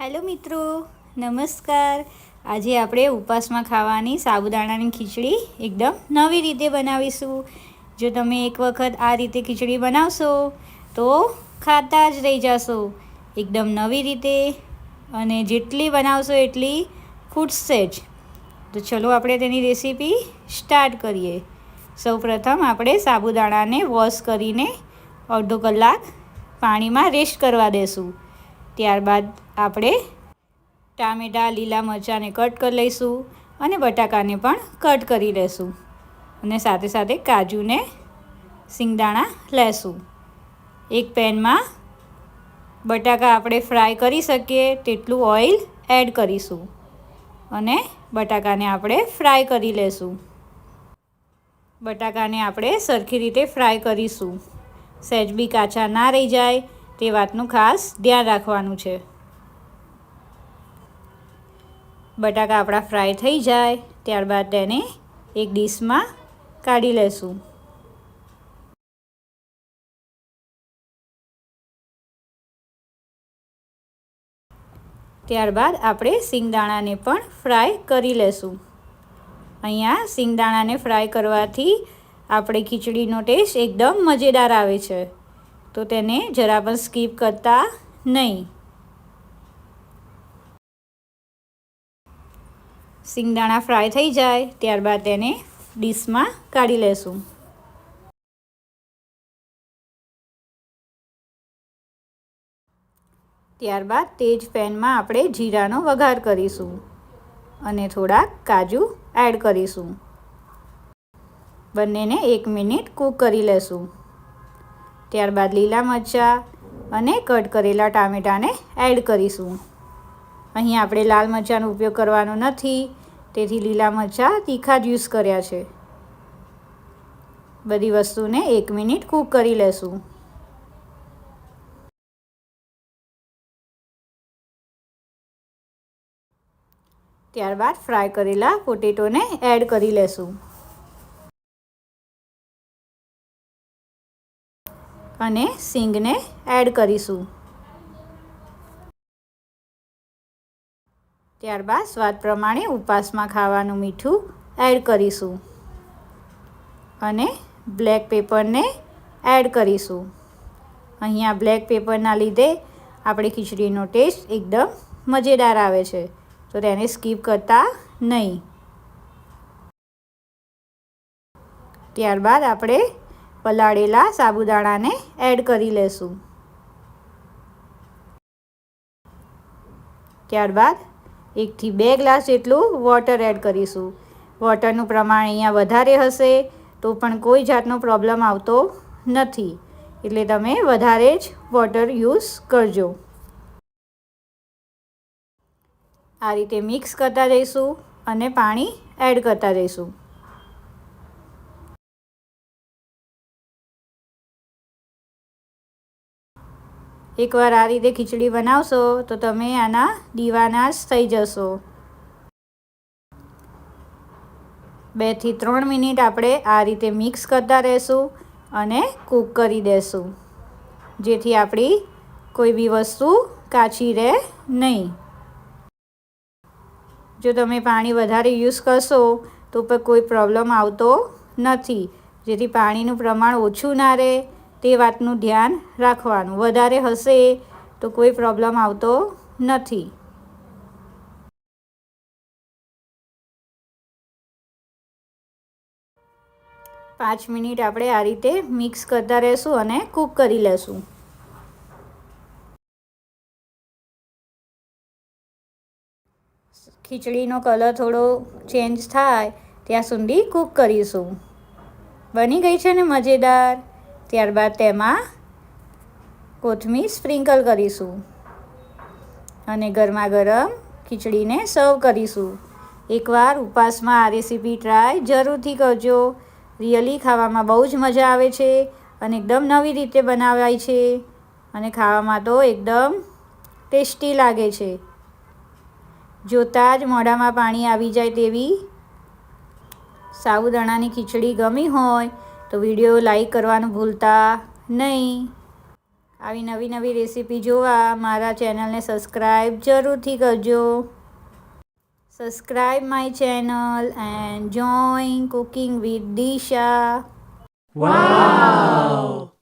Hello મિત્રો, નમસ્કાર. આજે આપણે ઉપવાસમાં ખાવાની સાબુદાણાની ખીચડી એકદમ નવી રીતે બનાવીશું. જો તમે એક વખત આ રીતે ખીચડી બનાવશો, તો ખાતા જ રહી જશો. એકદમ નવી રીતે અને જેટલી બનાવશો એટલી ખૂટશે જ. તો ચલો આપણે તેની રેસીપી સ્ટાર્ટ કરીએ. સૌપ્રથમ આપણે સાબુદાણાને વોશ કરીને અડધો કલાક પાણીમાં રેસ્ટ કરવા દેશું. ત્યારબાદ આપણે ટામેટાં, લીલા મરચાંને કટ કરી લઈશું અને બટાકાને પણ કટ કરી લઈશું અને સાથે સાથે કાજુને સિંગદાણા લેશું. એક પેનમાં બટાકા આપણે ફ્રાય કરી શકીએ તેટલું ઓઇલ એડ કરીશું. અને બટાકાને આપણે ફ્રાય કરી લેશું. બટાકાને આપણે સરખી રીતે ફ્રાય કરીશું. સહેજ બી કાચા ના રહી જાય તે વાતનું ખાસ ધ્યાન રાખવાનું છે. બટાકા આપણા ફ્રાય થઈ જાય, ત્યારબાદ તેને એક ડીશમાં કાઢી લેશું. ત્યારબાદ આપણે સિંગદાણાને પણ ફ્રાય કરી લેશું. અહીંયા સિંગદાણાને ફ્રાય કરવાથી આપણે ખીચડીનો ટેસ્ટ એકદમ મજેદાર આવે છે. તો તેને જરા પણ સ્કીપ કરતા નહીં. સિંગદાણા ફ્રાય થઈ જાય, ત્યારબાદ તેને ડીશમાં કાઢી લેશું. ત્યારબાદ તે જ પેનમાં આપણે જીરાનો વઘાર કરીશું અને થોડાક કાજુ એડ કરીશું. બંનેને એક મિનિટ કૂક કરી લેશું. ત્યારબાદ લીલા મરચાં અને કટ કરેલા ટામેટાને એડ કરીશું. અહીં આપણે લાલ મરચાંનો ઉપયોગ કરવાનો નથી, તેથી લીલા મરચાં તીખા જ યુઝ કર્યા છે. બધી વસ્તુને એક મિનિટ કૂક કરી લેશું. ત્યારબાદ ફ્રાય કરેલા પોટેટોને એડ કરી લેશું. અને સિંગને એડ કરીશું. ત્યારબાદ સ્વાદ પ્રમાણે ઉપવાસમાં ખાવાનું મીઠું એડ કરીશું. અને બ્લેક પેપરને એડ કરીશું. અહીંયા બ્લેક પેપરના લીધે આપણે ખીચડીનો ટેસ્ટ એકદમ મજેદાર આવે છે. તો તેને સ્કીપ કરતા નહીં. ત્યારબાદ આપણે પલાળેલા સાબુદાણાને એડ કરી લેશું. ત્યારબાદ એકથી બે ગ્લાસ જેટલું વોટર એડ કરીશું. વોટરનું પ્રમાણ અહીંયા વધારે હશે તો પણ કોઈ જાતનો પ્રોબ્લેમ આવતો નથી. એટલે તમે વધારે જ વોટર યુઝ કરજો. આ રીતે મિક્સ કરતા જઈશું અને પાણી એડ કરતા જઈશું એકવાર આ રીતે ખીચડી બનાવશો, તો તમે આના દીવાના જ થઈ જશો. બેથી ત્રણ મિનિટ આપણે આ રીતે મિક્સ કરતા રહેશું અને કૂક કરી દેશું. જેથી આપણી કોઈ બી વસ્તુ કાચી રહે નહીં. જો તમે પાણી વધારે યુઝ કરશો, તો પણ કોઈ પ્રોબ્લેમ આવતો નથી. જેથી પાણીનું પ્રમાણ ઓછું ના રહે તે વાતનું ધ્યાન રાખવાનું. વધારે હશે તો કોઈ પ્રોબ્લેમ આવતો નથી. પાંચ મિનિટ આપણે આ રીતે મિક્સ કરતા રહેશું અને કૂક કરી લેશું. ખીચડીનો કલર થોડો ચેન્જ થાય ત્યાં સુધી કૂક કરીશું. બની ગઈ છે ને મજેદાર? ત્યારબાદ તેમાં કોથમીર સ્પ્રિંકલ કરીશું. અને ગરમા ગરમ ખીચડીને સર્વ કરીશું. એકવાર ઉપવાસમાં આ રેસીપી ટ્રાય જરૂરથી કરજો. રિયલી ખાવામાં બહુ જ મજા આવે છે અને એકદમ નવી રીતે બનાવાય છે. અને ખાવામાં તો એકદમ ટેસ્ટી લાગે છે. જોતાં જ મોઢામાં પાણી આવી જાય તેવી સાબુદાણાની ખીચડી ગમી હોય તો વીડિયો લાઈક કરવાનું ભૂલતા નહીં. આવી નવી નવી રેસીપી જોવા મારા ચેનલને સબસ્ક્રાઈબ જરૂરથી કરજો. Subscribe my channel and join cooking with Disha. Wow!